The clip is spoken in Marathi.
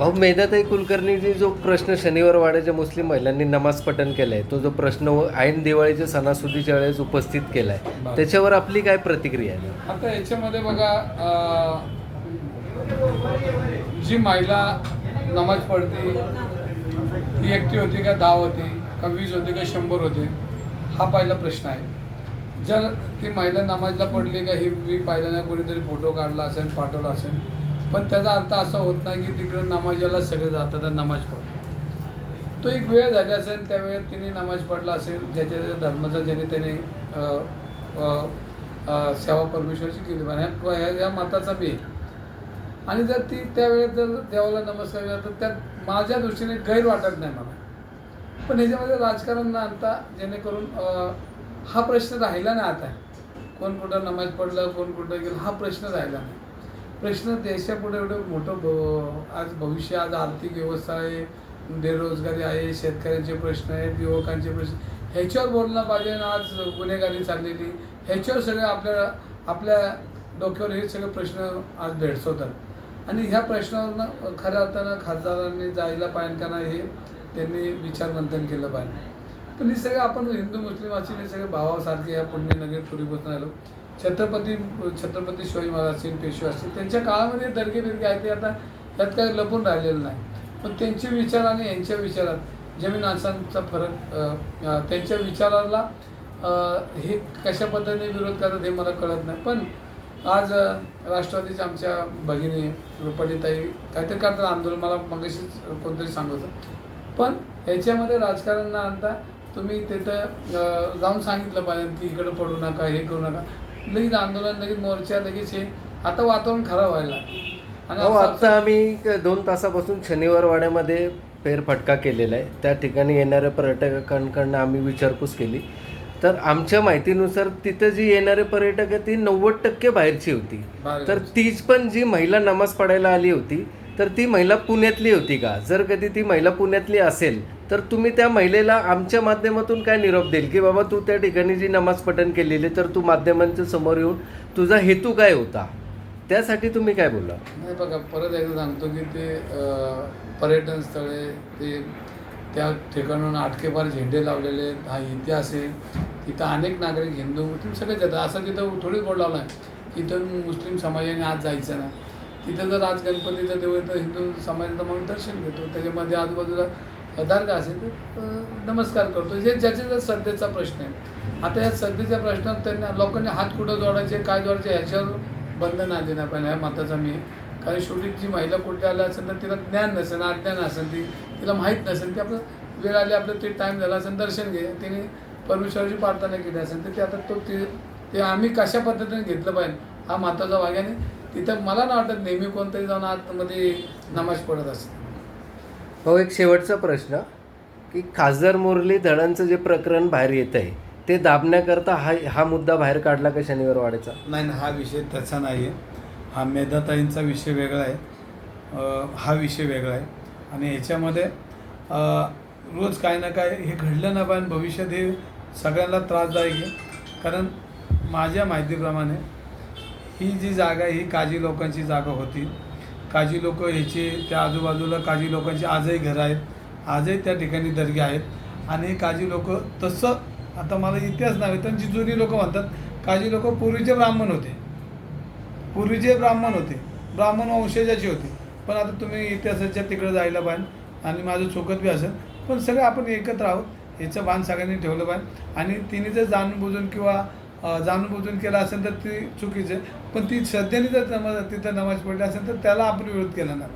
भाऊ मेधाताई कुलकर्णींनी जो प्रश्न शनिवार वाड्याच्या मुस्लिम महिलांनी नमाज पठण केलाय तो जो प्रश्न ऐन दिवाळीच्या सणासुदीच्या वेळेस उपस्थित केलाय बरं. त्याच्यावर आपली काय प्रतिक्रिया आहे आता याच्यामध्ये बघा जी महिला नमाज पडते ती एकटी होती का दहा होती का वीस होती का शंभर होते हा पहिला प्रश्न आहे जर ती महिला नमाजला पडली का ही मी पाहिलं नाही कोणीतरी फोटो काढला असेल पाठवला असेल पण त्याचा अर्थ असा होत नाही की तिकडे नमाजाला सगळे जातात आणि नमाज पडतो तो एक वेळ झाली असेल त्यावेळेस तिने नमाज पडला असेल ज्याच्या ज्याच्या धर्माचा ज्याने त्याने सेवा परमेश्वरची केली पाहिजे ह्या- या मताचा बी आणि जर ती त्यावेळेस जर देवाला नमस्कार केला तर त्यात माझ्या दृष्टीने गैर वाटत नाही मला पण ह्याच्यामध्ये राजकारण न आणता जेणेकरून हा प्रश्न राहिला नाही आता. कोण कुठं नमाज पडलं कोण कुठं गेलं हा प्रश्न राहिला नाही. प्रश्न देशापुढे एवढं मोठं भ- आज भविष्य आज आर्थिक व्यवस्था आहे बेरोजगारी आहे शेतकऱ्यांचे प्रश्न आहेत युवकांचे प्रश्न. ह्याच्यावर बोललं पाहिजे आणि आज गुन्हेगारी चाललेली. ह्याच्यावर सगळे आपल्या आपल्या डोक्यावर हे सगळे प्रश्न आज भेडसवतात. आणि ह्या प्रश्नावरनं खऱ्या अर्थानं खासदारांनी जायला पाहिजे का नाही हे त्यांनी विचारमंथन केलं पाहिजे. पण हे सगळं आपण हिंदू मुस्लिम असे हे सगळे भावासारखे या पुण्यनगरीत पूर्वीपासून आलो. छत्रपती छत्रपती शिवाजी महाराज असतील पेशवे असतील. त्यांच्या काळामध्ये दर्गे बिरगे आहेत ते आता त्यात काही लपून राहिलेलं नाही. पण त्यांचे विचार आणि यांच्या विचारात जमीन आसांचा फरक त्यांच्या विचाराला हे कशा पद्धतीने विरोध करतात हे मला कळत नाही. पण आज राष्ट्रवादीच्या आमच्या भगिनी रुपालीताई काहीतरी करतात आंदोलन मला मगाशीच कोणतरी सांगत पण ह्याच्यामध्ये राजकारण न आणता तुम्ही तिथं जाऊन सांगितलं पाहिजे की इकडं पडू नका हे करू नका. लगेच आंदोलन लगेच मोर्चा लगेच हे. आता वातावरण खराब व्हायला लागलं. आणि भाऊ असं- आता आम्ही दोन तासापासून शनिवार वाड्यामध्ये फेरफटका केलेला आहे. त्या ठिकाणी येणाऱ्या पर्यटकांकडनं आम्ही विचारपूस केली. तर आमच्या माहितीनुसार तिथं जी येणारे पर्यटक ती नव्वद टक्के बाहेरची होती. तर तीच पण जी महिला नमाज पडायला आली होती तर ती महिला पुण्यातली होती का? जर कधी ती महिला पुण्यातली असेल तर तुम्ही त्या महिलेला आमच्या माध्यमातून काय निरोप देईल? की बाबा तू त्या ठिकाणी जी नमाज पठण केलेली तर तू माध्यमांच्या समोर येऊन तुझा हेतू काय होता? त्यासाठी तुम्ही काय बोलला? नाही बघा परत एकदा सांगतो की ते पर्यटन स्थळे ते त्या ठिकाणून आटकेपार झेंडे लावलेले आहेत. हा इतिहास आहे. तिथं अनेक नागरिक हिंदू मुस्लिम सगळेच येतात असं तिथं थोडीच बोर्ड लावला आहे की इथं मुस्लिम समाजाने आज जायचं ना तिथं जर आज गणपतीचं देव येतं हिंदू समाजाचं मग दर्शन घेतो त्याच्यामध्ये आजूबाजूला दर्गा असेल तर नमस्कार करतो. हे ज्याच्या जर सध्याचा प्रश्न आहे. आता या सध्याच्या प्रश्नात त्यांना लोकांनी हात कुठं जोडायचे काय जोडायचे ह्याच्यावर बंधन आले नाही पाहिजे ह्या मताचा मी. कारण शेवटी जी महिला कुठे आल्या असेल तर तिला ज्ञान नसेल अज्ञान असेल ती तिला माहीत नसेल ती आपलं वेळ आली आपलं ते टाईम झाला असेल दर्शन घे. तिने परमेश्वराची प्रार्थना केली असेल तर ते आता तो ते ते आम्ही कशा पद्धतीने घेतलं पाहिजे हा महत्त्वाचा भाग आहे. आणि तिथं मला नाही वाटत नेहमी कोणतरी जाऊन आतमध्ये नमाज पडत असते हो एक शेवटचा प्रश्न की खासदार मुरली धळांचं जे प्रकरण बाहेर येत आहे ते दाबण्याकरता हा हा मुद्दा बाहेर काढला का शनिवार वाड्याचा? नाही ना हा विषय त्याचा नाही आहे. हा मेधाताईंचा विषय वेगळा आहे. अं, हा विषय वेगळा आहे. आणि याच्यामध्ये अं, रोज काय ना काय हे घडलं ना पाहिजे भविष्यात हे सगळ्यांना त्रासदायक आहे. कारण माझ्या माहितीप्रमाणे ही जी जागा आहे ही काजी लोकांची जागा होती. काजी लोक ह्याची त्या आजूबाजूला काजी लोकांची आजही घरं आहेत. आजही त्या ठिकाणी दर्गे आहेत. आणि काजी लोक तसं आता मला इतिहास नव्हे तर जी जुनी लोक म्हणतात काजी लोक पूर्वीचे ब्राह्मण होते. पूर्वीचे ब्राह्मण होते. ब्राह्मण वंशजाचे होते. पण आता तुम्ही इतिहासाच्या तिकडे जायला पाहिजे आणि माझं चुकत बी असेल पण सगळं आपण एकत्र आहोत. याचं भान सगळ्यांनी ठेवलं पाहिजे आणि तिने जर जाणून बुजून किंवा जाणून बुजून असेल तर ती चुकीचं आहे. पण ती श्रद्धेने जर नमाज तिथं नमाज पडली असेल तर त्याला आपण विरोध केला नाही.